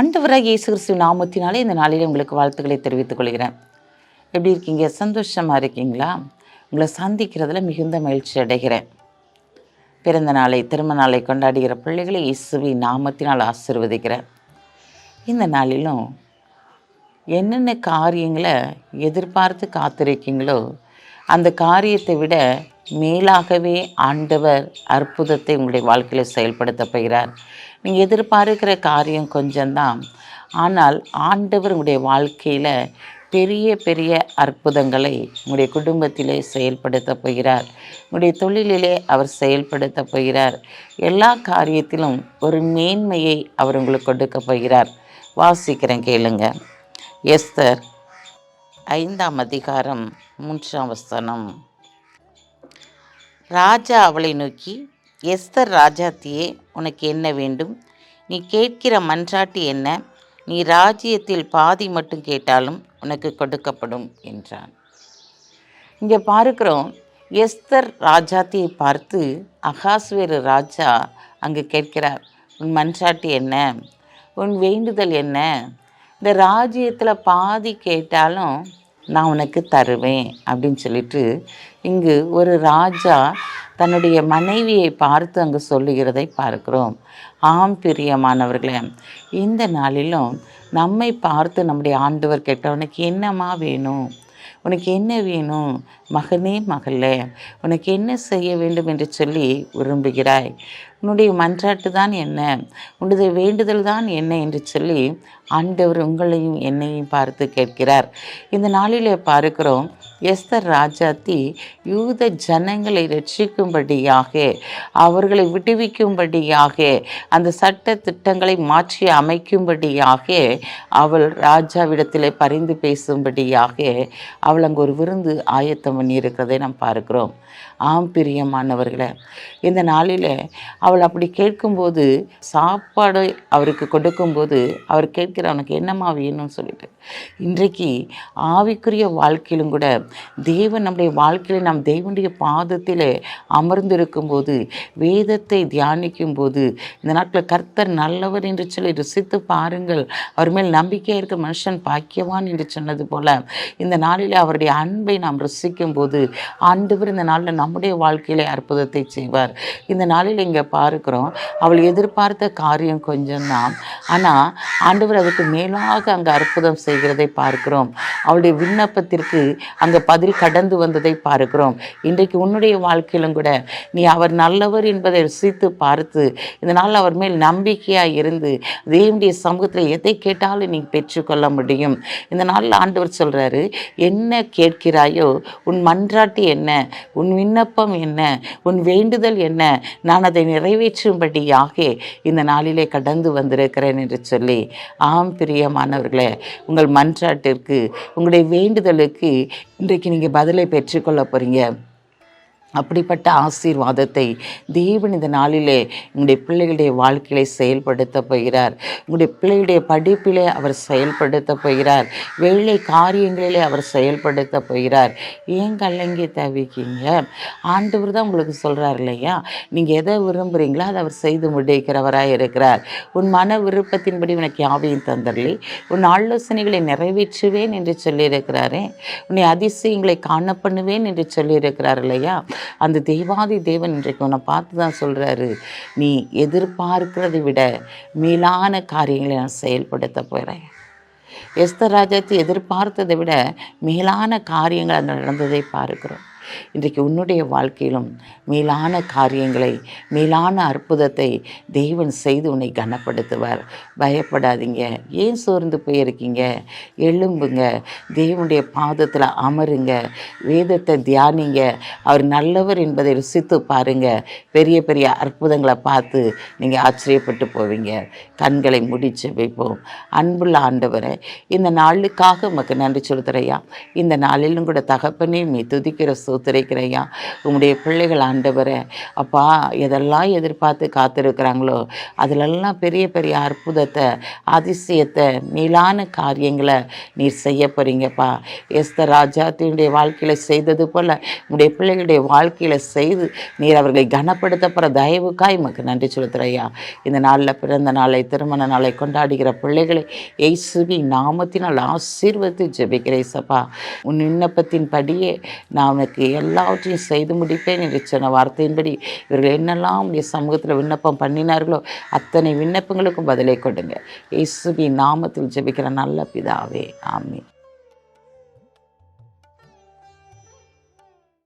ஆண்டவராக இயேசு கிறிஸ்து நாமத்தினாலே இந்த நாளில் உங்களுக்கு வாழ்த்துக்களை தெரிவித்துக் கொள்கிறேன். எப்படி இருக்கீங்க? சந்தோஷமாக இருக்கீங்களா? உங்களை சந்திக்கிறதுல மிகுந்த மகிழ்ச்சி அடைகிறேன். பிறந்த நாளை திருமண நாளை கொண்டாடுகிற பிள்ளைகளை இயேசுவின் நாமத்தினால் ஆசிர்வதிக்கிறேன். இந்த நாளிலும் என்னென்ன காரியங்களை எதிர்பார்த்து காத்திருக்கீங்களோ அந்த காரியத்தை விட மேலாகவே ஆண்டவர் அற்புதத்தை உங்களுடைய வாழ்க்கையில் செயல்படுத்த போகிறார். நீங்கள் எதிர்பார்க்கிற காரியம் கொஞ்சம்தான். ஆனால் ஆண்டவர் உங்களுடைய வாழ்க்கையில் பெரிய பெரிய அற்புதங்களை உங்களுடைய குடும்பத்திலே செயல்படுத்த போகிறார். உங்களுடைய தொழிலிலே அவர் செயல்படுத்த போகிறார். எல்லா காரியத்திலும் ஒரு மேன்மையை அவர் உங்களுக்கு கொடுக்க போகிறார். வாசிக்கிறேன் கேளுங்க. எஸ்தர் ஐந்தாம் அதிகாரம் மூன்றாம் வசனம். ராஜா அவளை நோக்கி எஸ்தர் ராஜாத்தியே உனக்கு என்ன வேண்டும்? நீ கேட்கிற மன்றாட்டு என்ன? நீ ராஜ்யத்தில் பாதி மட்டும் கேட்டாலும் உனக்கு கொடுக்கப்படும் என்றான். இங்கே பார்க்கிறோம் எஸ்தர் ராஜாத்தியை பார்த்து அகாஸ்வேரு ராஜா அங்கு கேட்கிறார் உன் மன்றாட்டு என்ன? உன் வேண்டுதல் என்ன? இந்த ராஜ்யத்தில் பாதி கேட்டாலும் நான் உனக்கு தருவேன் அப்படின்னு சொல்லிட்டு இங்கு ஒரு ராஜா தன்னுடைய மனைவியை பார்த்து அங்கு சொல்லுகிறதை பார்க்கிறோம். ஆம் பிரியமானவர்களே இந்த நாளிலும் நம்மை பார்த்து நம்முடைய ஆண்டவர் கேட்டவனுக்கு என்னம்மா வேணும்? உனக்கு என்ன வேணும்? மகனே மகளே உனக்கு என்ன செய்ய வேண்டும்? என்று சொல்லி விரும்புகிறாய். உன்னுடைய மன்றாட்டு தான் என்ன? உன்னுடைய வேண்டுதல் தான் என்ன? என்று சொல்லி ஆண்டவர் உங்களையும் என்னையும் பார்த்து கேட்கிறார். இந்த நாளிலே பார்க்கிறோம் எஸ்தர் ராஜாத்தி யூத ஜனங்களை ரட்சிக்கும்படியாக அவர்களை விடுவிக்கும்படியாக அந்த சட்ட திட்டங்களை மாற்றி அமைக்கும்படியாக அவள் ராஜாவிடத்திலே பரிந்து பேசும்படியாக அவள் அங்கே ஒரு விருந்து ஆயத்தம் பண்ணியிருக்கிறதை நாம் பார்க்கிறோம். ஆம் பிரியமானவர்களே இந்த நாளில் அவள் அப்படி கேட்கும்போது சாப்பாடு அவருக்கு கொடுக்கும்போது அவர் கேட்கிற அவனுக்கு என்னம்மா வேணும்னு சொல்லிட்டு. இன்றைக்கு ஆவிக்குரிய வாழ்க்கையிலும் கூட தேவன் நம்முடைய வாழ்க்கையில் நாம் தேவனுடைய பாதத்தில் அமர்ந்திருக்கும் போது வேதத்தை தியானிக்கும் போது இந்த நாட்டில் கர்த்தர் நல்லவர் என்று சொல்லி ருசித்து பாருங்கள். அவர் மேல் நம்பிக்கை இருக்க மனுஷன் பாக்கியவான் என்று சொன்னது போல இந்த நாளில் அவருடைய அன்பை நாம் ருசிக்கும் போது ஆண்டவர் இந்த நாளில் நம்முடைய வாழ்க்கையிலே அற்புதத்தை செய்வார். இந்த நாளில் இங்கே பார்க்கிறோம். அவள் எதிர்பார்த்த காரியம் கொஞ்சம்தான். ஆனால் ஆண்டவர் அதுக்கு மேலாக அங்கே அற்புதம் செய்கிறதை பார்க்கிறோம். அவளுடைய விண்ணப்பத்திற்கு அங்கே பதில் கடந்து வந்ததை பார்க்கிறோம். இன்றைக்கு உன்னுடைய வாழ்க்கையிலும் கூட நீ அவர் நல்லவர் என்பதை ரசித்து பார்த்து இதனால் அவர் மேல் நம்பிக்கையாக இருந்து தேவனுடைய சமூகத்தில் எதை கேட்டாலும் நீ பெற்றுக்கொள்ள முடியும். இந்த நாளில் ஆண்டவர் சொல்கிறாரு என்ன கேட்கிறாயோ உன் மன்றாட்டு என்ன? உன் விண்ணப்பம் என்ன? உன் வேண்டுதல் என்ன? நான் அதை நிறை நிறைவேற்றும்படியாக இந்த நாளிலே கடந்து வந்திருக்கிறேன் என்று சொல்லி ஆம் பிரியமானவர்களே உங்கள் மன்றாட்டிற்கு உங்களுடைய வேண்டுதலுக்கு இன்றைக்கு நீங்கள் பதிலை பெற்றுக்கொள்ள போகிறீங்க அப்படிப்பட்ட ஆசீர்வாதத்தை தேவன் இந்த நாளிலே உங்களுடைய பிள்ளைகளுடைய வாழ்க்கையிலே செயல்படுத்த போகிறார். உங்களுடைய பிள்ளைகளுடைய படிப்பிலே அவர் செயல்படுத்த போகிறார். வேலை காரியங்களிலே அவர் செயல்படுத்த போகிறார். ஏன் கல்லங்கி தவிக்கிங்க? ஆண்டவர் தான் உங்களுக்கு சொல்கிறார் இல்லையா? நீங்கள் எதை விரும்புகிறீங்களோ அதை அவர் செய்து முடிக்கிறவராக இருக்கிறார். உன் மன விருப்பத்தின்படி உனக்கு யாவையும் தந்தரலி. உன் ஆலோசனைகளை நிறைவேற்றுவேன் என்று சொல்லியிருக்கிறாரே. உன்னை அதிசயங்களை காண பண்ணுவேன் என்று சொல்லியிருக்கிறார் இல்லையா? அந்த தெய்வாதி தேவன் இன்றைக்கு உன்னை பார்த்து தான் சொல்கிறாரு நீ எதிர்பார்க்கிறதை விட மேலான காரியங்களை நான் செயல்படுத்த போகிறேன் எஸ்தர் ராஜாத்தி எதிர்பார்த்ததை விட மேலான காரியங்கள் அங்கே நடந்ததை பார்க்கிறோம். இன்றைக்கு உன்னுடைய வாழ்க்கையிலும் மேலான காரியங்களை மேலான அற்புதத்தை தெய்வன் செய்து உன்னை கனப்படுத்துவார். பயப்படாதீங்க. ஏன் சோர்ந்து போயிருக்கீங்க? எழும்புங்க. தேவனுடைய பாதத்தில் அமருங்க. வேதத்தை தியானிங்க. அவர் நல்லவர் என்பதை ருசித்து பாருங்க. பெரிய பெரிய அற்புதங்களை பார்த்து நீங்கள் ஆச்சரியப்பட்டு போவீங்க. கண்களை முடிச்சு வைப்போம். அன்புள்ள ஆண்டவரை இந்த நாளுக்காக உமக்கு நன்றி சொல்லுறையா இந்த நாளிலும் கூட தகப்பனே நீ துதிக்கிற சோ ஸ்தோத்திரிக்கிறையா உங்களுடைய பிள்ளைகள் ஆண்டவரை அப்பா எதெல்லாம் எதிர்பார்த்து காத்திருக்கிறாங்களோ அதிலெல்லாம் பெரிய பெரிய அற்புதத்தை அதிசயத்தை மேலான காரியங்களை நீர் செய்ய போகிறீங்கப்பா எஸ்தர் ராஜாத்தினுடைய வாழ்க்கையில் செய்தது போல் உங்களுடைய பிள்ளைகளுடைய வாழ்க்கையில் செய்து நீர் அவர்களை கனப்படுத்தப்படுற தயவுக்காய் உமக்கு நன்றி செலுத்துறையா இந்த நாளில் பிறந்த நாளை திருமண நாளை கொண்டாடுகிற பிள்ளைகளை எய்சுவி நாமத்தினால் ஆசீர்வதித்து ஜெபிக்கிறேன் சப்பா. உன் விண்ணப்பத்தின் படியே நான் உனக்கு எல்லாவற்றையும் செய்து முடிப்பேன் என்று சொன்ன வார்த்தையின்படி இவர்கள் என்னெல்லாம் உடைய சமூகத்தில் விண்ணப்பம் பண்ணினார்களோ அத்தனை விண்ணப்பங்களுக்கும் பதிலை கொடுங்க. இயேசுவி நாமத்தில் ஜெபிக்கிற நல்ல பிதாவே. ஆமீன்.